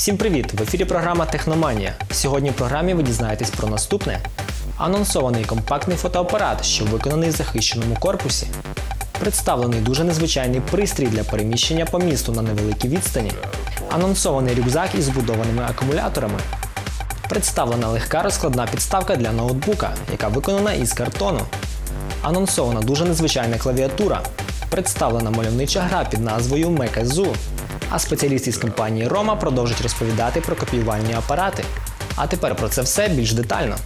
Всім привіт! В ефірі програма Техноманія. Сьогодні в програмі ви дізнаєтесь про наступне: анонсований компактний фотоапарат, що виконаний в захищеному корпусі. Представлений дуже незвичайний пристрій для переміщення по місту на невеликій відстані. Анонсований рюкзак із збудованими акумуляторами. Представлена легка розкладна підставка для ноутбука, яка виконана із картону. Анонсована дуже незвичайна клавіатура. Представлена мальовнича гра під назвою Mekazu. А спеціалісти з компанії Roma продовжать розповідати про копіювальні апарати. А тепер про це все більш детально.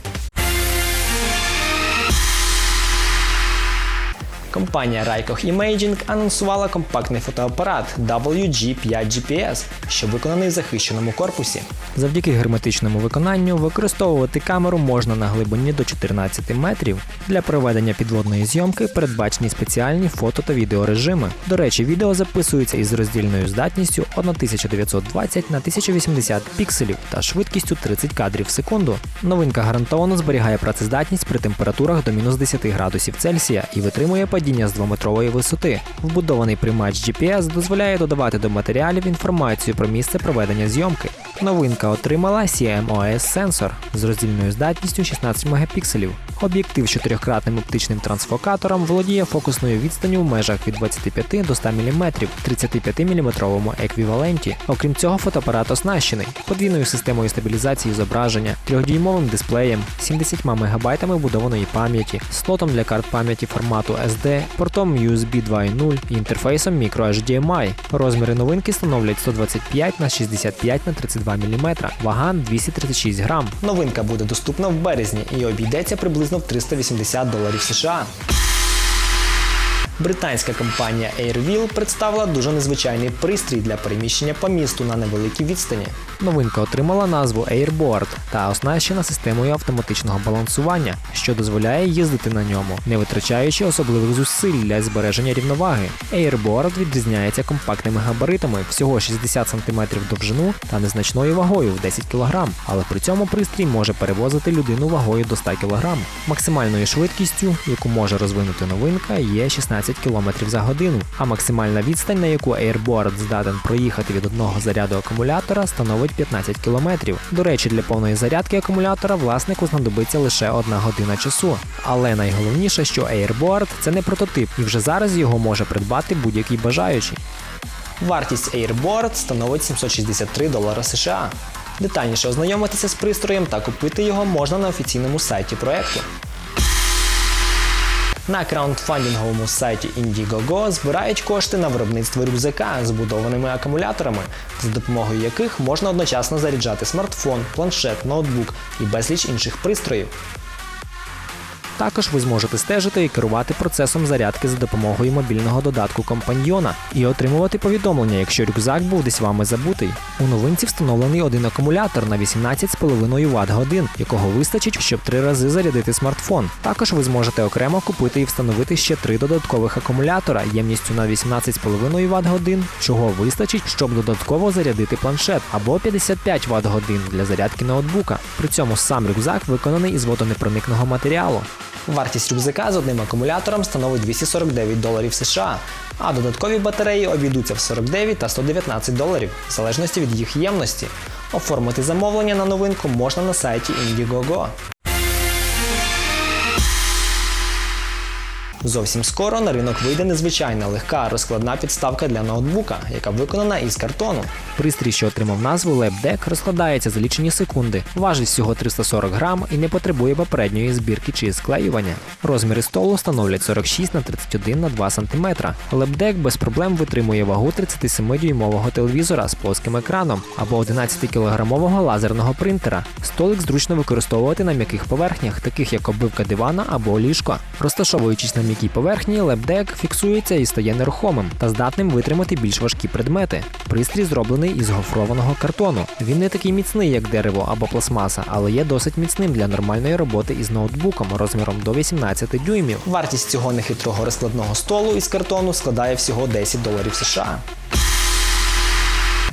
Компанія Raikoh Imaging анонсувала компактний фотоапарат WG5 GPS, що виконаний в захищеному корпусі. Завдяки герметичному виконанню використовувати камеру можна на глибині до 14 метрів. Для проведення підводної зйомки передбачені спеціальні фото та відеорежими. До речі, відео записується із роздільною здатністю 1920 на 1080 пікселів та швидкістю 30 кадрів в секунду. Новинка гарантовано зберігає працездатність при температурах до мінус 10 градусів Цельсія і витримує падіння з 2-метрової висоти. Вбудований приймач GPS дозволяє додавати до матеріалів інформацію про місце проведення зйомки. Новинка отримала CMOS сенсор з роздільною здатністю 16 мегапікселів. Об'єктив з чотирьохкратним оптичним трансфокатором володіє фокусною відстанню в межах від 25 до 100 мм в 35 мм еквіваленті. Окрім цього, фотоапарат оснащений подвійною системою стабілізації зображення, трьохдюймовим дисплеєм, 70 МБ вбудованої пам'яті, слотом для карт пам'яті формату SD, портом USB 2.0 і інтерфейсом microHDMI. Розміри новинки становлять 125 на 65 на 32 мм, вага 236 грам. Новинка буде доступна в березні і обійдеться приблизно в 380 доларів США. Британська компанія Airwheel представила дуже незвичайний пристрій для переміщення по місту на невеликій відстані. Новинка отримала назву Airboard та оснащена системою автоматичного балансування, що дозволяє їздити на ньому, не витрачаючи особливих зусиль для збереження рівноваги. Airboard відрізняється компактними габаритами всього 60 см довжину та незначною вагою в 10 кг, але при цьому пристрій може перевозити людину вагою до 100 кг. Максимальною швидкістю, яку може розвинути новинка, є 16 км за годину, а максимальна відстань, на яку Airboard здатен проїхати від одного заряду акумулятора, становить 15 км. До речі, для повної зарядки акумулятора власнику знадобиться лише одна година часу. Але найголовніше, що Airboard – це не прототип, і вже зараз його може придбати будь-який бажаючий. Вартість Airboard становить 763 долари США. Детальніше ознайомитися з пристроєм та купити його можна на офіційному сайті проекту. На краундфандинговому сайті Indiegogo збирають кошти на виробництво рюкзака з збудованими акумуляторами, за допомогою яких можна одночасно заряджати смартфон, планшет, ноутбук і безліч інших пристроїв. Також ви зможете стежити і керувати процесом зарядки за допомогою мобільного додатку компаньйона і отримувати повідомлення, якщо рюкзак був десь вами забутий. У новинці встановлений один акумулятор на 18,5 Вт годин, якого вистачить, щоб три рази зарядити смартфон. Також ви зможете окремо купити і встановити ще три додаткових акумулятора ємністю на 18,5 Вт годин, чого вистачить, щоб додатково зарядити планшет, або 55 Вт годин для зарядки ноутбука. При цьому сам рюкзак виконаний із водонепроникного матеріалу. Вартість рюкзака з одним акумулятором становить 249 доларів США, а додаткові батареї обійдуться в 49 та 119 доларів, в залежності від їх ємності. Оформити замовлення на новинку можна на сайті Indiegogo. Зовсім скоро на ринок вийде незвичайна легка розкладна підставка для ноутбука, яка виконана із картону. Пристрій, що отримав назву LabDeck, розкладається за лічені секунди, важить всього 340 грам і не потребує попередньої збірки чи склеювання. Розміри столу становлять 46 на 31 на 2 см. LabDeck без проблем витримує вагу 37-дюймового телевізора з плоским екраном або 11-кілограмового лазерного принтера. Столик зручно використовувати на м'яких поверхнях, таких як оббивка дивана або ліжко. Розташовуючись на м'якій поверхні, лепдек фіксується і стає нерухомим та здатним витримати більш важкі предмети. Пристрій зроблений із гофрованого картону. Він не такий міцний, як дерево або пластмаса, але є досить міцним для нормальної роботи із ноутбуком розміром до 18 дюймів. Вартість цього нехитрого розкладного столу із картону складає всього 10 доларів США.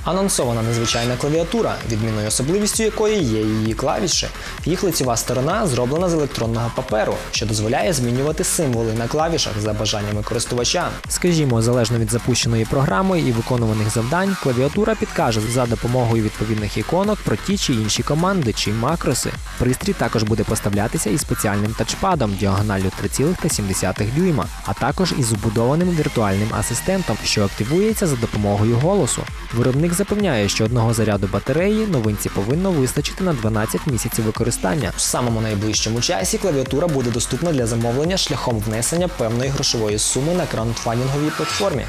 Анонсована незвичайна клавіатура, відмінною особливістю якої є її клавіші. Їх лицева сторона зроблена з електронного паперу, що дозволяє змінювати символи на клавішах за бажаннями користувача. Скажімо, залежно від запущеної програми і виконуваних завдань, клавіатура підкаже за допомогою відповідних іконок про ті чи інші команди чи макроси. Пристрій також буде поставлятися із спеціальним тачпадом діагоналлю 3,7 дюйма, а також із вбудованим віртуальним асистентом, що активується за допомогою голосу. Виробник запевняє, що одного заряду батареї новинці повинно вистачити на 12 місяців використання. В самому найближчому часі клавіатура буде доступна для замовлення шляхом внесення певної грошової суми на краундфандинговій платформі.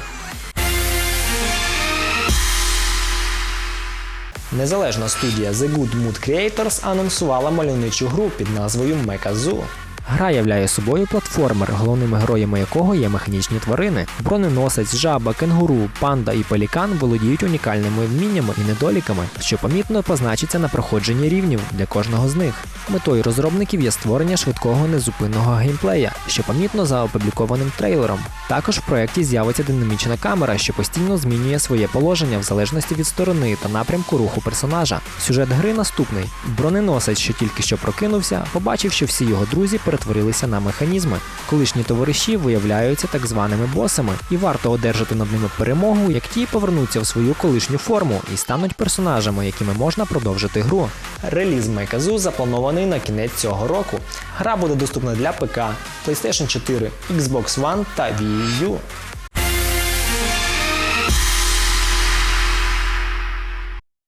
Незалежна студія The Good Mood Creators анонсувала мальовничу гру під назвою Mekazoo. Гра являє собою платформер, головними героями якого є механічні тварини. Броненосець, жаба, кенгуру, панда і пелікан володіють унікальними вміннями і недоліками, що помітно позначиться на проходженні рівнів для кожного з них. Метою розробників є створення швидкого незупинного геймплея, що помітно за опублікованим трейлером. Також в проєкті з'явиться динамічна камера, що постійно змінює своє положення в залежності від сторони та напрямку руху персонажа. Сюжет гри наступний: броненосець, що тільки що прокинувся, побачив, що всі його друзі перетворилися на механізми. Колишні товариші виявляються так званими босами, і варто одержати над ними перемогу, як ті повернуться в свою колишню форму і стануть персонажами, якими можна продовжити гру. Реліз Мейказу запланований на кінець цього року. Гра буде доступна для ПК, PlayStation 4, Xbox One та Wii U.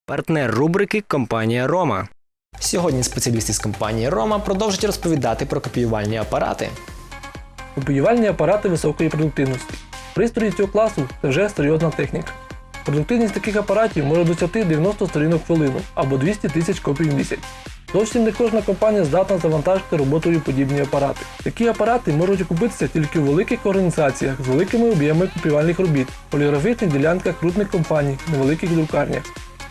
Партнер рубрики компанія Рома. Сьогодні спеціалісти з компанії Рома продовжать розповідати про копіювальні апарати. Копіювальні апарати високої продуктивності. Пристрої цього класу це вже серйозна техніка. Продуктивність таких апаратів може досягти 90 сторінок в хвилину або 200 тисяч копій в місяць. Зовсім не кожна компанія здатна завантажити роботою подібні апарати. Такі апарати можуть окупитися тільки у великих організаціях з великими об'ємами копіювальних робіт, поліграфічних ділянках крупних компаній, невеликих друкарнях.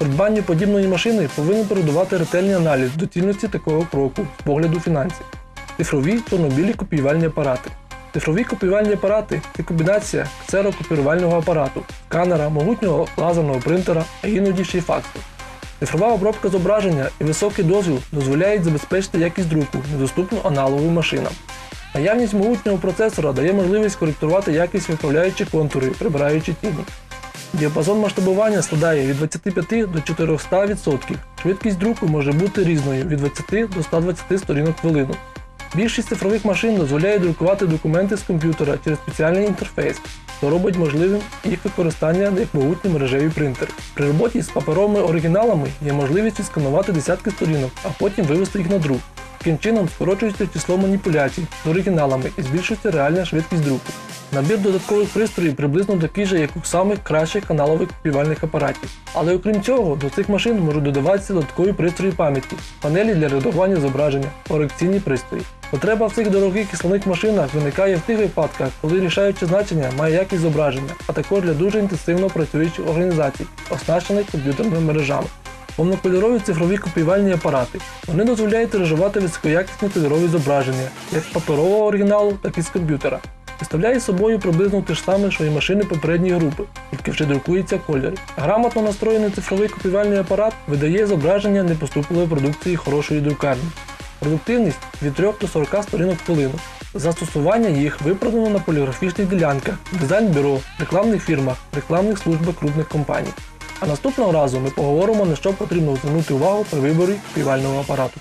Придбанню подібної машини повинен передувати ретельний аналіз доцільності такого кроку з погляду фінансів. Цифрові чорнобілі копіювальні апарати. Цифрові копіювальні апарати це комбінація ксерокопіювального апарату, сканера, могутнього лазерного принтера, а іноді ще й факсу. Цифрова обробка зображення і високий дозвіл дозволяють забезпечити якість друку, недоступну аналоговим машинам. Наявність могутнього процесора дає можливість коректувати якість виправляючи контури, прибираючи тіні. Діапазон масштабування складає від 25 до 400%. Швидкість друку може бути різною від 20 до 120 сторінок хвилину. Більшість цифрових машин дозволяє друкувати документи з комп'ютера через спеціальний інтерфейс, що робить можливим їх використання як могутні мережеві принтери. При роботі з паперовими оригіналами є можливість відсканувати десятки сторінок, а потім вивести їх на друк. Таким чином скорочується число маніпуляцій з оригіналами і збільшується реальна швидкість друку. Набір додаткових пристроїв приблизно такий же, як у самих кращих аналогових копіювальних апаратів. Але окрім цього, до цих машин можуть додаватися додаткові пристрої пам'яті, панелі для редагування зображення, корекційні пристрої. Потреба в цих дорогих і машинах виникає в тих випадках, коли рішаюче значення має якість зображення, а також для дуже інтенсивно працюючих організацій, оснащених комп'ютерними мережами. Повнокольорові цифрові копіювальні апарати. Вони дозволяють тиражувати високоякісні кольорові зображення, як з паперового оригіналу, так і з комп'ютера. Представляє собою приблизно те ж саме, що і машини попередньої групи, тільки вже друкується кольори. Грамотно настроєний цифровий копіювальний апарат видає зображення непоступливої продукції хорошої друкарні. Продуктивність від 3 до 40 сторінок хвилину. Застосування їх виправдано на поліграфічних ділянках, дизайн-бюро, рекламних фірмах, рекламних службах крупних компаній. А наступного разу ми поговоримо на що потрібно звернути увагу при виборі копіювального апарату.